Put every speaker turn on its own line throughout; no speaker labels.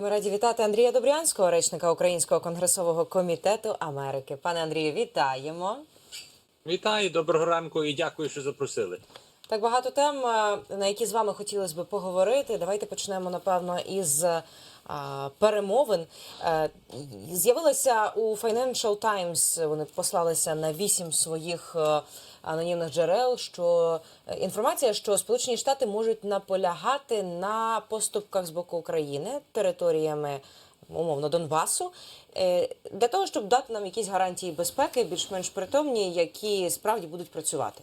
Ми раді вітати Андрія Добрянського, речника Українського конгресового комітету Америки. Пане Андрію, вітаємо.
Вітаю, доброго ранку і дякую, що запросили.
Так багато тем, е, на які з вами хотілося б поговорити. Давайте почнемо напевно із е, перемовин. Е, З'явилося у Financial Times, Вони послалися на вісім своїх анонімних джерел. Що е, інформація, що Сполучені Штати можуть наполягати на поступках з боку України територіями. Умовно Донбасу е, для того, щоб дати нам якісь гарантії безпеки, більш-менш притомні, які справді будуть працювати.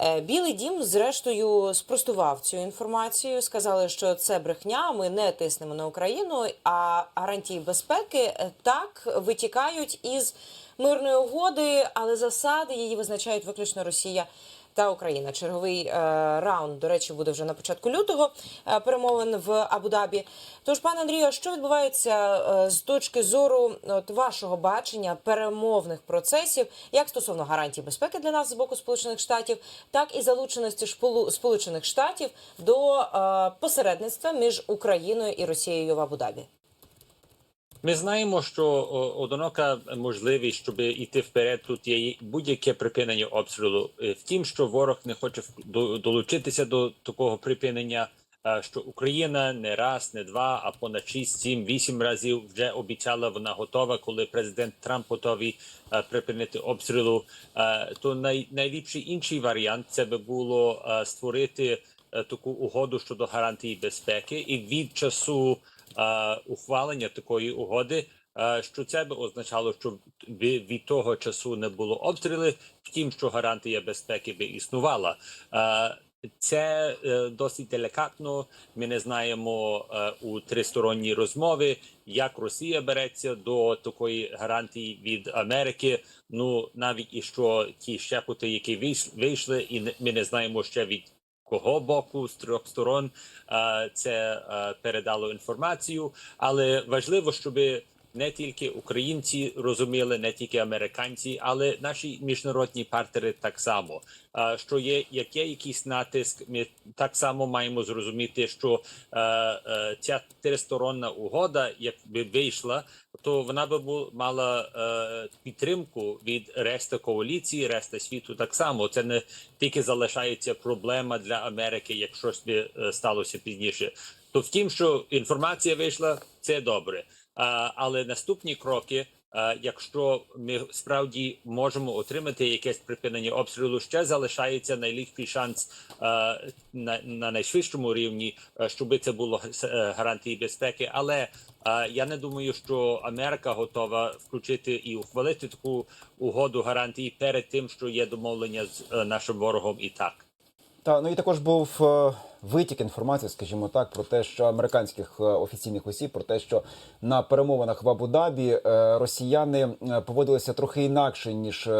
Е, Білий дім, зрештою, спростував цю інформацію. Сказали, що це брехня. Ми не тиснемо на Україну. А гарантії безпеки е, так витікають із мирної угоди, але засади її визначають виключно Росія. Та Україна черговий е, раунд, до речі, буде вже на початку лютого е, перемовин в Абу-Дабі. Тож, пане Андрію, що відбувається е, з точки зору от, вашого бачення перемовних процесів, як стосовно гарантій безпеки для нас з боку Сполучених Штатів, так і залученості Шполу- Сполучених Штатів до посередництва між Україною і Росією в Абу-Дабі?
Ми знаємо, що одинока можливість, щоб йти вперед, тут є будь-яке припинення обстрілу. Е, Втім, що ворог не хоче долучитися до такого припинення. е, Що Україна не раз, не два, а понад 6, 7, 8 разів вже обіцяла, вона готова, коли президент Трамп готовий е, припинити обстрілу. То най, найліпший інший варіант це би було створити таку угоду щодо гарантії безпеки, і від часу ухвалення такої угоди, е, що це би означало, що від, того часу не було обстріли, втім, що гарантія безпеки би існувала. Е, це е, досить делікатно. Ми не знаємо е, у тристоронній розмові, як Росія береться до такої гарантії від Америки. Ну навіть і що ті щепоти, які вийш- вийшли, і ми не знаємо ще від кого боку з трьох сторон е, це е, передало інформацію. Але важливо, щоб не тільки українці розуміли, не тільки американці, але наші міжнародні партнери так само. Що є, як є якийсь натиск, ми так само маємо зрозуміти, що е, е, ця тристоронна угода, якби вийшла, то вона би бу- мала е, підтримку від решти коаліції, решти світу. Так само це не тільки залишається проблема для Америки, як щось би сталося пізніше. То втім, що інформація вийшла, це добре. Але наступні кроки, якщо ми справді можемо отримати якесь припинення обстрілу, ще залишається найліпший шанс на, на найшвидшому рівні, щоб це було е, гарантії безпеки. Але я не думаю, що Америка готова включити і ухвалити таку угоду гарантії перед тим, що є домовлення з е, нашим ворогом і так.
Та ну і також був е, витік інформації, скажімо так, про те, що американських е, офіційних осіб, про те, що на перемовинах в Абу-Дабі е, росіяни е, поводилися трохи інакше ніж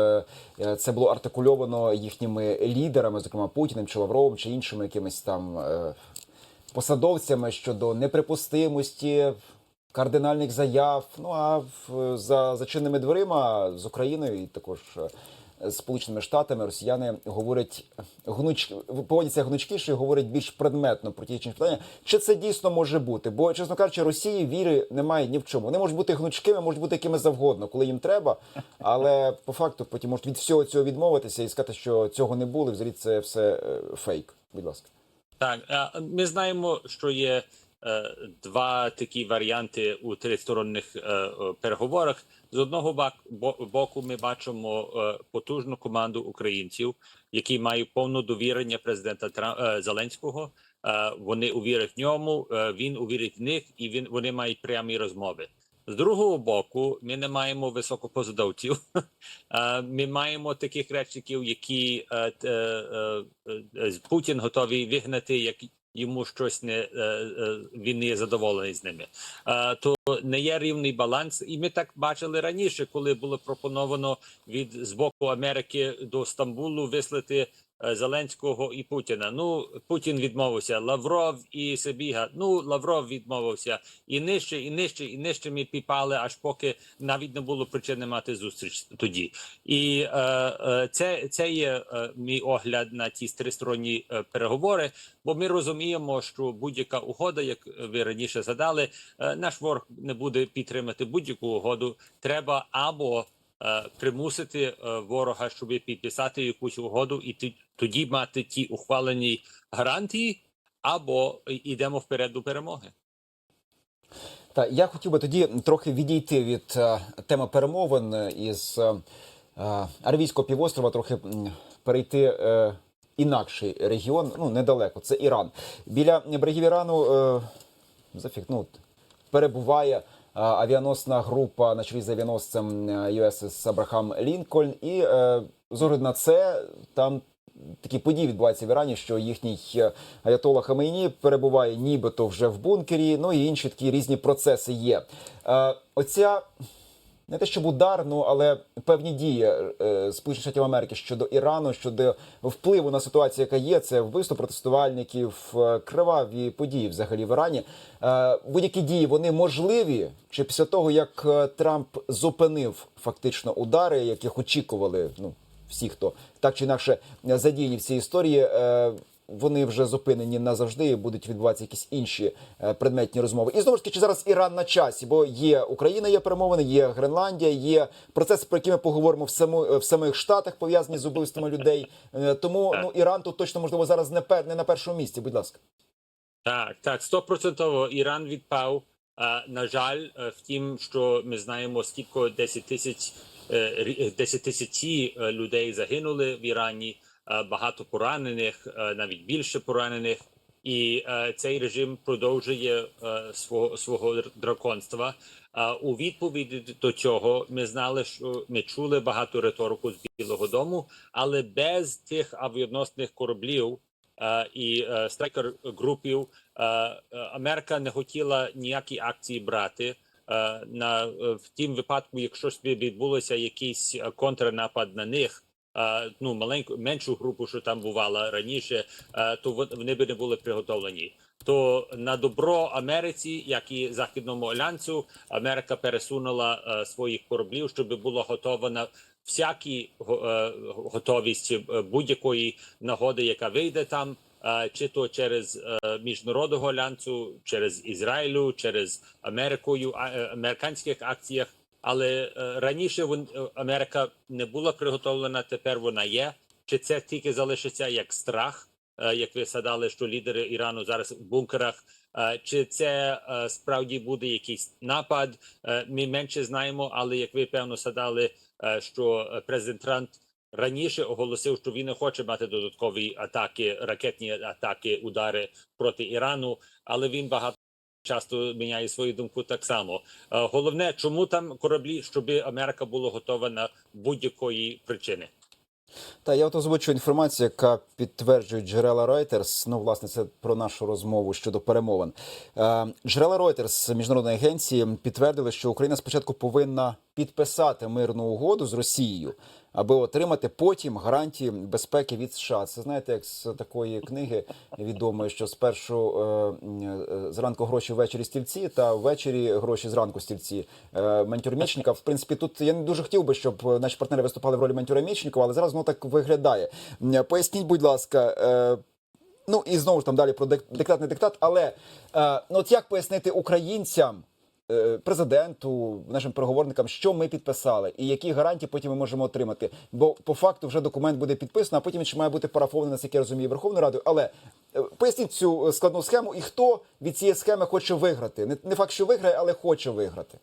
це було артикульовано їхніми лідерами, зокрема Путіним чи Лавровим, чи іншими якимись там посадовцями щодо неприпустимості. Кардинальних заяв. Ну а за зачиненими дверима з Україною і також Сполученими Штатами росіяни говорять гнуч поводяться гнучкіше і говорять більш предметно про ті чи питання. Чи це дійсно може бути? Бо, чесно кажучи, Росії віри немає ні в чому. Вони можуть бути гнучкими, можуть бути якими завгодно, коли їм треба. Але по факту потім можуть від всього цього відмовитися і сказати, що цього не було. і Взагалі це все е, фейк. Будь ласка.
Так, ми знаємо, що є два такі варіанти у тристоронних е, е, переговорах. З одного боку, ми бачимо е, потужну команду українців, які мають повну довірення президента Тра, е, Зеленського. Е, вони увірять в ньому, е, він увірить в них, і він вони мають прямі розмови. З другого боку, ми не маємо високопосадовців. Е, Ми маємо таких речників, які е, е, е, е, Путін готовий вигнати, як йому щось не е, е, він не є задоволений з ними. Е, То не є рівний баланс, і ми так бачили раніше, коли було пропоновано від з боку Америки до Стамбулу вислати Зеленського і Путіна. Ну Путін відмовився. Лавров і Сибіга. Ну Лавров відмовився і нижче, і нижче, і нижче ми піпали, аж поки навіть не було причини мати зустріч тоді. І е, е, це, це є е, мій огляд на ті тристоронні е, переговори. Бо ми розуміємо, що будь-яка угода, як ви раніше задали, е, наш ворог не буде підтримати будь-яку угоду. Треба або е, примусити е, ворога, щоб підписати якусь угоду, і тоді мати ті ухвалені гарантії, або йдемо вперед до перемоги.
Та я хотів би тоді трохи відійти від е, теми перемовин е, із е, е, Аравійського півострова, трохи перейти е, інакший регіон, ну недалеко. Це Іран. Біля берегів Ірану е, зафік, ну, перебуває е, авіаносна група на чолі з авіаносцем е, USS Абрахам Лінкольн. І е, з огляду на це там такі події відбуваються в Ірані, що їхній аятола аятолlah Хамейні перебуває нібито вже в бункері. Ну і інші такі різні процеси є. Е, оця не те, щоб удар, ну але певні дії е, Сполучених Штатів Америки щодо Ірану, щодо впливу на ситуацію, яка є, це вбивство протестувальників, е, криваві події взагалі в Ірані. Е, будь-які дії вони можливі. Чи після того як Трамп зупинив фактично удари, яких очікували, ну всі, хто так чи інакше задіяні в цій історії. Е, вони вже зупинені назавжди, і будуть відбуватися якісь інші е, предметні розмови. І знову ж таки, чи зараз Іран на часі, бо є Україна, є перемовини, є Гренландія, є процеси, про які ми поговоримо в саму в самих штатах, пов'язані з убивствами людей. Е, Тому ну Іран тут точно можливо зараз не пер не на першому місці. Будь ласка.
Так, так, стопроцентово Іран відпав. А, на жаль, е, втім, що ми знаємо, скільки 10 тисяч е, рі- 10 тисячі е, людей загинули в Ірані, е, багато поранених, е, навіть більше поранених. І е, цей режим продовжує е, свого свого драконства. У відповіді до цього ми знали, що ми чули багато риторику з Білого Дому, але без тих авіаносних кораблів е, і е, страйкер групів е, е, Америка не хотіла ніякі акції брати. Е, на е, в тім випадку, якщо відбулося якийсь е, контрнапад на них, е, ну маленьку меншу групу, що там бувала раніше, то вон- вони би не були приготовлені. То на добро Америці, як і західному альянсу, Америка пересунула е, своїх кораблів, щоб була готова на всякі е, готовість е, будь-якої нагоди, яка вийде там, чи то через міжнародного альянсу, через Ізраїлю, через Америкою, американських акціях. Але е, раніше е, Америка не була приготовлена, тепер вона є. Чи це тільки залишиться як страх, е, як ви садали, що лідери Ірану зараз в бункерах? Чи це справді буде якийсь напад? Ми менше знаємо, але як ви певно садали, що президент Трамп раніше оголосив, що він не хоче мати додаткові атаки, ракетні атаки, удари проти Ірану, але він багато. Часто міняє свою думку так само. Е, Головне, чому там кораблі, щоб Америка була готова на будь-якої причини.
Та я от озвучу інформацію, яка підтверджує джерела Reuters. Ну, власне, це про нашу розмову щодо перемовин. Е, Джерела Reuters міжнародної агенції підтвердили, що Україна спочатку повинна підписати мирну угоду з Росією, аби отримати потім гарантії безпеки від США. Це знаєте, як з такої книги відомої, що спершу е, е, зранку гроші ввечері стільці, та ввечері гроші зранку стільці. Е, ментюрмічника. В принципі, тут я не дуже хотів би, щоб е, наші партнери виступали в ролі Ментюра але зараз воно так виглядає. Поясніть, будь ласка. Е, Ну і знову ж там далі про дик- диктат, не диктат. Але е, ну от як пояснити українцям, президенту, нашим переговорникам, що ми підписали, і які гарантії потім ми можемо отримати? Бо по факту вже документ буде підписано, а потім ще має бути парафований, наскільки я розумію, Верховною Радою. Але е, поясніть цю е, складну схему, і хто від цієї схеми хоче виграти? Не факт, що виграє, але хоче виграти.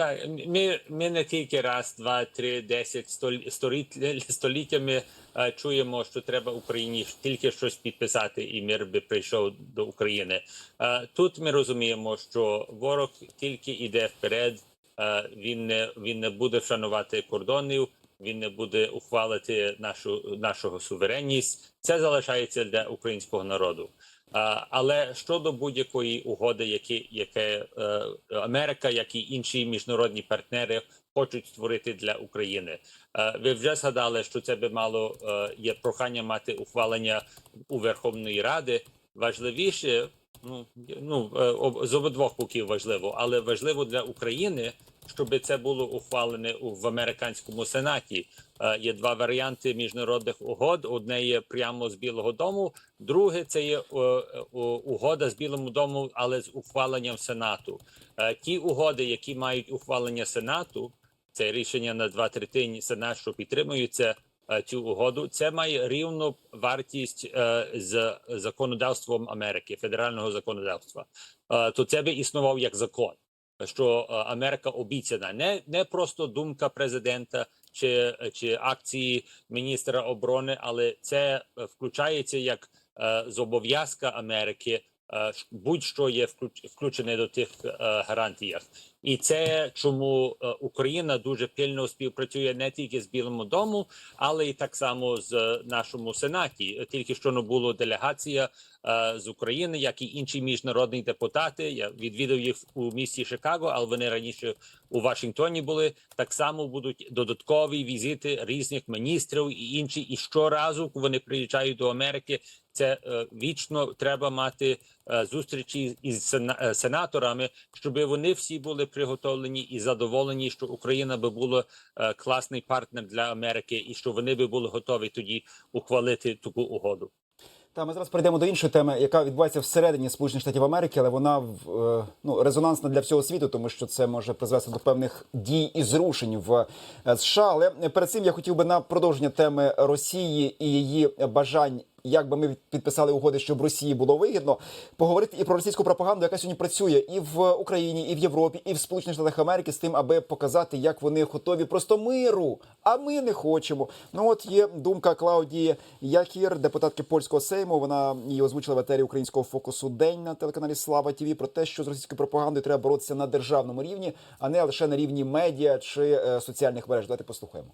Так, ми, ми не тільки раз, два, три, десять столі- століт- століттями е, чуємо, що треба Україні тільки щось підписати, і мир би прийшов до України. Е, тут ми розуміємо, що ворог тільки йде вперед, е, він не він не буде вшанувати кордонів, він не буде ухвалити нашу нашу суверенність. Це залишається для українського народу. Але щодо будь-якої угоди, які яке е, Америка, як і інші міжнародні партнери хочуть створити для України, ви вже згадали, що це би мало е, є прохання мати ухвалення у Верховної Ради. Важливіше, ну ну е, з обидвох боків важливо, але важливо для України, щоб це було ухвалене в американському сенаті. Е, Є два варіанти міжнародних угод. Одне є прямо з Білого Дому, друге це є е, угода з Білим Домом, але з ухваленням Сенату. Ті угоди, які мають ухвалення Сенату, це рішення на два третині Сенат, що підтримується е, цю угоду. Це має рівну вартість е, з законодавством Америки, федерального законодавства. Е, То це би існував як закон що е, Америка обіцяна не, не просто думка президента чи, чи акції міністра оборони, але це е, включається як е, зобов'язка Америки. е, Будь-що є включ- включене до тих е, гарантіях, і це чому е, Україна дуже пильно співпрацює не тільки з Білим домом, але й так само з е, нашому сенаті. Тільки що не було делегація е, з України, як і інші міжнародні депутати. Я відвідав їх у місті Чикаго, але вони раніше у Вашингтоні були. Так само будуть додаткові візити різних міністрів і інші. І щоразу, вони приїжджають до Америки, це вічно треба мати зустрічі із е, сенаторами, щоб вони всі були приготовлені і задоволені, що Україна би була е, класний партнер для Америки, і що вони би були готові тоді ухвалити таку угоду.
Та ми зараз перейдемо до іншої теми, яка відбувається всередині Сполучених Штатів Америки, але вона е, ну резонансна для всього світу, тому що це може призвести до певних дій і зрушень в е, США. Але перед цим я хотів би на продовження теми Росії і її бажань. Як би ми підписали угоди, щоб Росії було вигідно, поговорити і про російську пропаганду, яка сьогодні працює і в Україні, і в Європі, і в Сполучених Штатах Америки, з тим, аби показати, як вони готові просто миру. А ми не хочемо. Ну от є думка Клаудії Якір, депутатки польського сейму. Вона її озвучила в етері українського фокусу день на телеканалі Слава ТІВІ про те, що з російською пропагандою треба боротися на державному рівні, а не лише на рівні медіа чи е, соціальних мереж. Давайте послухаємо.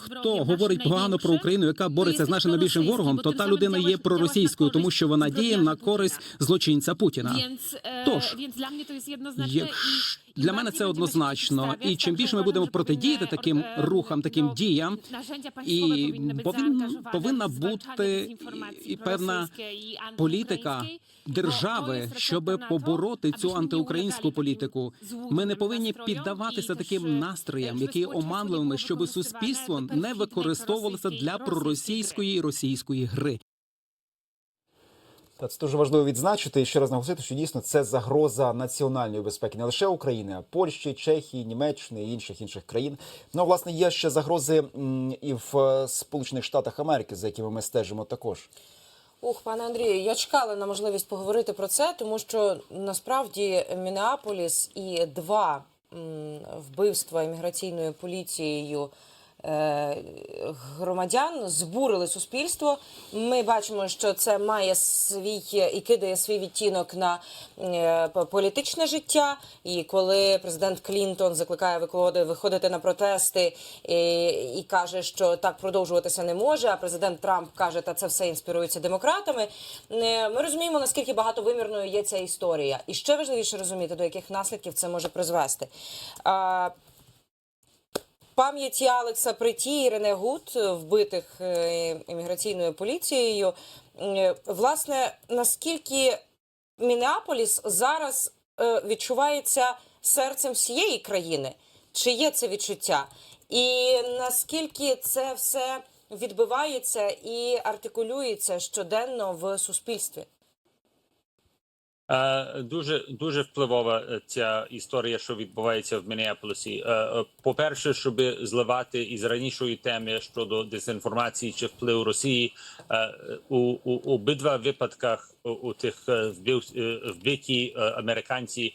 Хто говорить погано про Україну, яка бореться з нашим найбільшим ворогом, то та людина є проросійською, тому що вона діє на користь злочинця Путіна.
Тож, якщо
Для мене це однозначно. І чим більше ми будемо протидіяти таким рухам, таким діям,
і повинна,
повинна бути і певна політика держави, щоб побороти цю антиукраїнську політику. Ми не повинні піддаватися таким настроям, які оманливими, щоб суспільство не використовувалося для проросійської і російської гри.
Та це дуже важливо відзначити і ще раз наголосити, що дійсно це загроза національної безпеки не лише України, а Польщі, Чехії, Німеччини і інших інших країн. Ну власне є ще загрози і в е, Сполучених Штатах Америки, за якими ми стежимо також.
Ух, пане Андрію, я чекала на можливість поговорити про це, тому що насправді Мінеаполіс і два вбивства імміграційною поліцією. Е, Громадян збурили суспільство. Ми бачимо, що це має свій і кидає свій відтінок на е, політичне життя. І коли президент Клінтон закликає виходити, виходити на протести і, і каже, що так продовжуватися не може. А президент Трамп каже, та це все інспірується демократами. е, Ми розуміємо, наскільки багатовимірною є ця історія, і ще важливіше розуміти, до яких наслідків це може призвести. Пам'яті Алекса Приті і Рене Гуд, вбитих е, імміграційною поліцією. Е, Власне, наскільки Мінеаполіс зараз е, відчувається серцем всієї країни? Чи є це відчуття? І наскільки це все відбивається і артикулюється щоденно в суспільстві?
Е, Дуже дуже впливова е, ця історія, що відбувається в Мінеаполісі. Е, е, По-перше, щоб зливати із ранішої теми щодо дезінформації чи впливу Росії у, у обидва випадках у, тих е, е, вбиті е, американці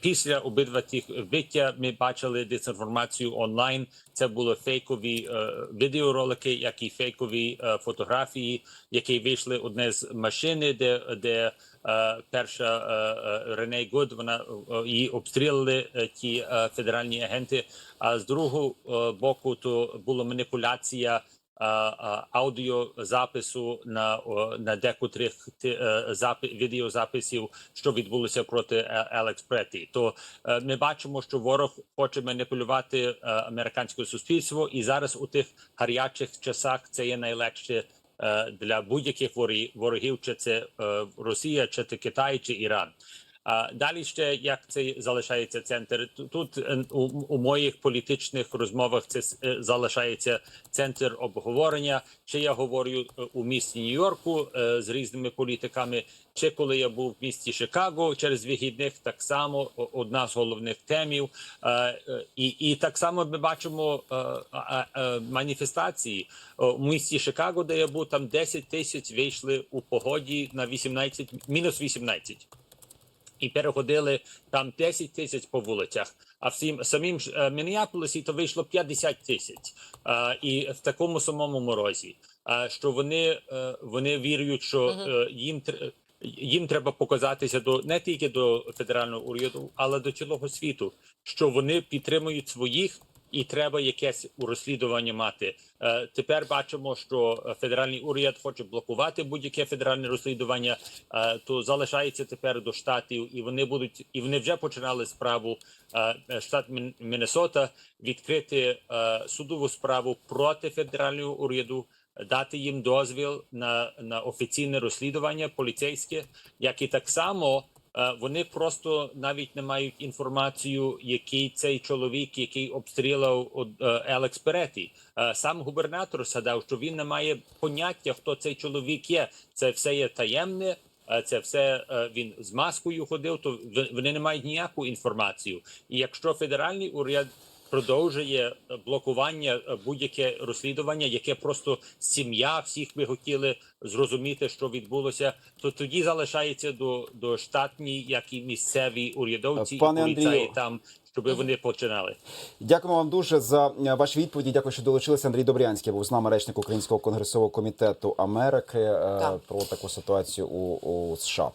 після обидва тих вбиття ми бачили дезінформацію онлайн. Це були фейкові відеоролики, як і фейкові фотографії, які вийшли одне з машини, де де перша Рене Гуд, вона її обстрілили ті федеральні агенти. А з другого боку, то була маніпуляція. Аудіозапису на, на декотрих е, запи, відеозаписів, що відбулося проти Елекс Преті. То е, ми бачимо, що ворог хоче маніпулювати е, американське суспільство, і зараз у тих гарячих часах це є найлегше для будь-яких ворогів, чи це Росія, чи це Китай, чи Іран. А далі ще як це залишається центр? Тут е, у, у моїх політичних розмовах це е, залишається центр обговорення. Чи я говорю е, у місті Нью-Йорку е, з різними політиками, чи коли я був в місті Чикаго через вихідних, так само одна з головних темів. І, і так само ми бачимо маніфестації в місті Чикаго, де я був, там 10 тисяч вийшли у погоді на 18, мінус 18 і переходили там 10 тисяч по вулицях. А всім самим ж, е, Мінneaполісі то вийшло 50 тисяч, Е, і в такому самому морозі. Е, що вони, вони вірують, що їм їм треба показатися до не тільки до федерального уряду, але до цілого світу, що вони підтримують своїх. І треба якесь у розслідування мати. Е, тепер бачимо, що федеральний уряд хоче блокувати будь-яке федеральне розслідування. Е, то залишається тепер до штатів, і вони будуть і вони вже починали справу. Е, штат Мін- Міннесота відкрити судову справу проти федерального уряду, дати їм дозвіл на, на офіційне розслідування поліцейське, як і так само. Е, Вони просто навіть не мають інформацію, який цей чоловік, який обстрілав Елекс Переті. Е, Сам губернатор згадав, що він не має поняття, хто цей чоловік є. Це все є таємне. е, Це все він з маскою ходив. То вони не мають ніяку інформацію. І якщо федеральний уряд продовжує е, блокування е, будь-яке розслідування, яке просто сім'я всіх би хотіли зрозуміти, що відбулося, то тоді залишається до, до штатні, як і місцеві урядовці
Пане
і поліцаї
Андрію.
там, щоб вони починали.
Дякуємо вам дуже за е, ваші відповіді. Дякую, що долучилися. Андрій Добрянський був з нами речник Українського конгресового комітету Америки
Так.
про таку ситуацію у, у США.